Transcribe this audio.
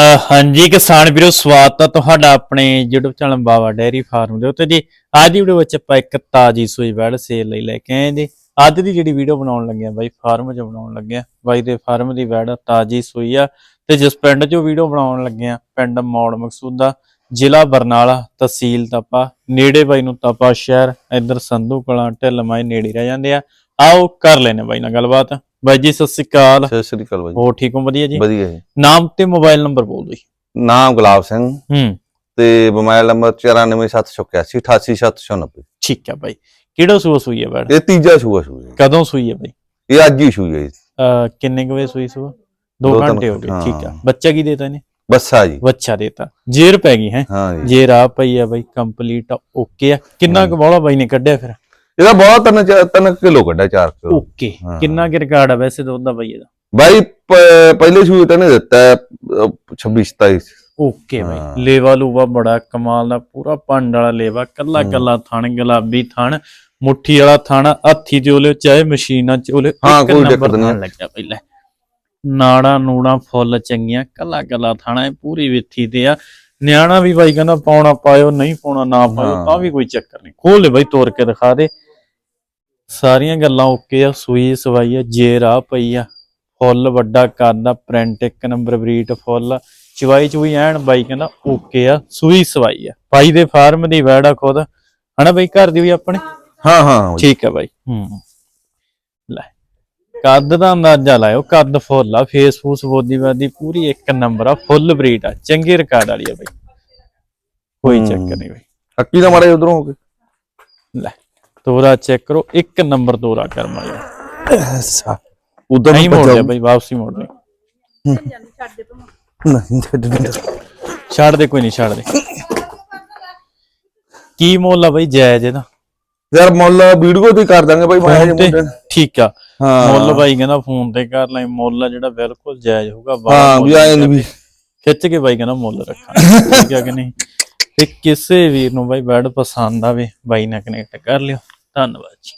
ਹਾਂਜੀ, ਕਿਸਾਨ ਵੀਰੋ, ਸਵਾਗਤ ਹੈ ਤੁਹਾਡਾ ਆਪਣੇ YouTube channel Bawa dairy farm ਦੇ ਉੱਤੇ ਜੀ। ਅੱਜ ਦੀ ਵੀਡੀਓ ਵਿੱਚ ਆਪਾਂ ਇੱਕ ਤਾਜੀ ਸੂਈ ਵੜ ਸੇਲ ਲਈ ਲੈ ਕੇ ਆਏ ਜੀ। ਅੱਜ ਦੀ ਜਿਹੜੀ ਵੀਡੀਓ ਬਣਾਉਣ ਲੱਗੇ ਆ ਬਾਈ, ਫਾਰਮ 'ਚ ਬਣਾਉਣ ਲੱਗੇ ਆ ਬਾਈ ਦੇ ਫਾਰਮ ਦੀ ਵੜ ਤਾਜੀ ਸੂਈ ਆ ਤੇ ਜਿਸ ਪਿੰਡ 'ਚੋਂ ਵੀਡੀਓ ਬਣਾਉਣ ਲੱਗੇ ਆ ਪਿੰਡ ਮੌੜ ਮਕਸੂਦਾ, ਜ਼ਿਲ੍ਹਾ ਬਰਨਾਲਾ ਤਹਿਸੀਲ ਤਪਾ, ਨੇੜੇ ਬਾਈ ਨੂੰ ਤਪਾ ਸ਼ਹਿਰ, ਇੱਧਰ ਸੰਧੂ ਕਲਾਂ, ਢਿੱਲ ਮਾਈ ਨੇੜੇ ਰਹਿ ਜਾਂਦੇ ਆ। ਆਓ ਕਰ ਲੈਨੇ ਬਾਈ ਨਾਲ ਗੱਲਬਾਤ। ਬਾਈ ਜੀ ਸਤਿ ਸ੍ਰੀ ਅਕਾਲ। ਸਤਿ ਸ੍ਰੀ ਅਕਾਲ ਬਾਈ ਹੋਰ ਠੀਕ ਹੋ? ਵਧੀਆ ਜੀ? ਵਧੀਆ ਜੀ। ਨਾਮ ਤੇ ਮੋਬਾਈਲ ਨੰਬਰ ਬੋਲ ਦਿਓ ਜੀ। ਨਾਮ ਗੁਲਾਬ ਸਿੰਘ। ਹੂੰ। ਤੇ ਮੋਬਾਈਲ ਨੰਬਰ 947888 88790 ਠੀਕ ਹੈ ਬਾਈ। ਕਿਹੜਾ ਸੂਆ ਸੂਈ ਹੈ ਬੈੜ ਇਹ ਤੀਜਾ ਸੂਆ ਸੂਆ ਜੀ। ਕਦੋਂ ਸੂਈ ਹੈ ਬਾਈ? ਇਹ ਅੱਜ ਹੀ ਸੂਈ ਹੈ। ਅਹ ਕਿੰਨੇ ਕੁ ਵਜੇ ਸੂਈ ਸੂਆ? 2 ਦੋ ਤਿੰਨ ਘੰਟੇ ਹੋ ਗਏ। ਹਾਂ। ਠੀਕ ਆ। ਬੱਚਾ ਕੀ ਦੇਤਾ ਇਹਨੇ? ਬੱਸਾ ਜੀ। ਬੱਚਾ ਦੇਤਾ। ਜੇਰ ਪੈ ਗਈ ਹੈ। ਹਾਂ ਜੀ। ਜੇਰ ਆ ਪਈ ਆ ਬਾਈ। ਕੰਪਲੀਟ ਓਕੇ ਆ। ਕਿੰਨਾ ਕੁ ਬੋਲਾ ਬਾਈ ਨੇ ਕੱਢਿਆ ਫਿਰ? ਇਹਦਾ ਬਹੁਤ ਤਿੰਨ ਚਾਰ- ਤਿੰਨ ਕਿਲੋ ਕੱਢਿਆ 4 ਕਿਲੋ। ਓਕੇ। ਹਾਂ। ਕਿੰਨਾ ਕਿ ਰਿਕਾਰਡ ਆ ਵੈਸੇ ਦੁੱਧ ਦਾ ਬਾਈ ਇਹਦਾ? ਬਾਈ ਪ- ਪਹਿਲੇ ਸੂਏ ਤਾਂ ਨੇ ਦਿੱਤਾ ਹੈ, ਅਹ, 26 27 ਓਕੇ ਬਾਈ। ਲੇਵਾ ਲੂਵਾ ਬੜਾ ਕਮਾਲ ਦਾ ਪੂਰਾ ਭੰਡ ਵਾਲਾ ਲੇਵਾ ਕੱਲਾ ਹੂੰ। ਕੱਲਾ ਥਣ ਗੁਲਾਬੀ ਥਣ ਮੁੱਠੀ ਵਾਲਾ ਥਣ ਹੱਥੀ ਚ ਉਹਲੇ ਚਾਹੇ ਮਸ਼ੀਨਾਂ ਚ ਉਹਲੇ ਹਾਂ, ਕੋਈ ਦਿੱਕਤ ਨਹੀਂ ਲੱਗਿਆ ਪਹਿਲਾਂ ਨਾੜਾ ਨੂੜਾ ਫੁੱਲ ਚੰਗੀਆਂ ਕੱਲਾ ਕੱਲਾ ਥਾਣਾ ਹੈ ਪੂਰੀ ਵਿੱਥੀ ਤੇ ਆ। ਨਿਆਣਾ ਵੀ ਬਾਈ ਕਹਿੰਦਾ ਪਾਉਣਾ ਪਾਇਓ ਨਹੀਂ ਪਾਉਣਾ ਨਾ ਪਾਇਓ ਹਾਂ। ਤਾਂ ਵੀ ਕੋਈ ਚੱਕਰ ਨਹੀਂ। ਖੋਲ ਲੈ ਬਾਈ ਤੋੜ ਕੇ ਦਿਖਾ ਦੇ। ਸਾਰੀਆਂ ਗੱਲਾਂ ਓਕੇ ਆ ਸੂਈ ਸਵਾਈ ਆ ਜੇਰ ਆ ਪਈ ਆ। ਫੁੱਲ ਵੱਡਾ ਕਰਦਾ ਪ੍ਰਿੰਟ ਇੱਕ ਨੰਬਰ ਬਰੀਟ ਫੁੱਲ ਚਵਾਈ ਚੁਈ ਐਨ ਬਾਈ ਕਹਿੰਦਾ ਓਕੇ ਆ ਸੂਈ ਸਵਾਈ ਆ। ਬਾਈ ਦੇ ਫਾਰਮ ਦੀ ਵੈੜ ਆ ਖੁਦ। ਹਨਾ ਬਾਈ ਘਰ ਦੀ ਵੀ ਆਪਣੇ? ਹਾਂ ਹਾਂ। ਠੀਕ ਹੈ ਬਾਈ। ਹੂੰ। ਲੈ ਕੱਦ ਦਾ ਅੰਦਾਜ਼ਾ ਲਾਇਓ ਕੱਦ ਫੁੱਲ ਆ ਫੇਸ ਫੂਸ ਬੋਦੀ ਬਾਦੀ ਪੂਰੀ ਇੱਕ ਨੰਬਰ ਆ ਫੁੱਲ ਬਰੀਡ ਆ। ਚੰਗੀ ਰਿਕਾਰਡ ਵਾਲੀ ਆ ਬਾਈ। ਕੋਈ। ਚੱਕਰ ਨਹੀਂ ਬਾਈ। ਹੱਕੀ ਦਾ ਮਾਰੇ ਉਧਰੋਂ ਹੋ ਕੇ ਲੈ ਤੋਰਾ ਚੈੱਕ ਕਰੋ ਇੱਕ ਨੰਬਰ ਤੋਰਾ ਕਰਮਾ ਯਾਰ ਉਧਰ ਨਹੀਂ ਮੋੜ ਲਿਆ ਬਾਈ ਵਾਪਸੀ ਮੋੜ ਲਈ। ਨਹੀਂ ਛੱਡ ਦੇ। ਛੱਡ ਦੇ ਕੋਈ ਨਹੀਂ ਛੱਡ ਦੇ। ਕੀ ਮੁੱਲ ਆ ਬਾਈ ਜਾਇਜ਼ ਇਹਦਾ? ਯਾਰ ਮੁੱਲ ਵੀਡੀਓ ਤੇ ਕਰ ਦਾਂਗੇ ਬਾਈ ਮੈਂ ਮੁੰਡੇ ਠੀਕ ਆ। ਮੁੱਲ ਬਾਈ ਕਹਿੰਦਾ ਫੋਨ ਤੇ ਕਰ ਲੈ ਮੁੱਲ ਆ ਜਿਹੜਾ ਬਿਲਕੁਲ ਜਾਇਜ਼ ਹੋਊਗਾ ਹਾਂ ਵੀ ਨੀ ਵੀ। ਖਿੱਚ ਕੇ ਬਾਈ ਕਹਿੰਦਾ ਮੁੱਲ ਰੱਖਾਂ ਠੀਕ ਆ ਕਿ ਨਹੀਂ? ਤੇ ਕਿਸੇ ਵੀਰ ਨੂੰ ਬਾਈ ਬੈਡ ਪਸੰਦ ਆਵੇ ਬਾਈ ਨਾਲ ਕਨੈਕਟ ਕਰ ਲਿਓ। ਧੰਨਵਾਦ ਜੀ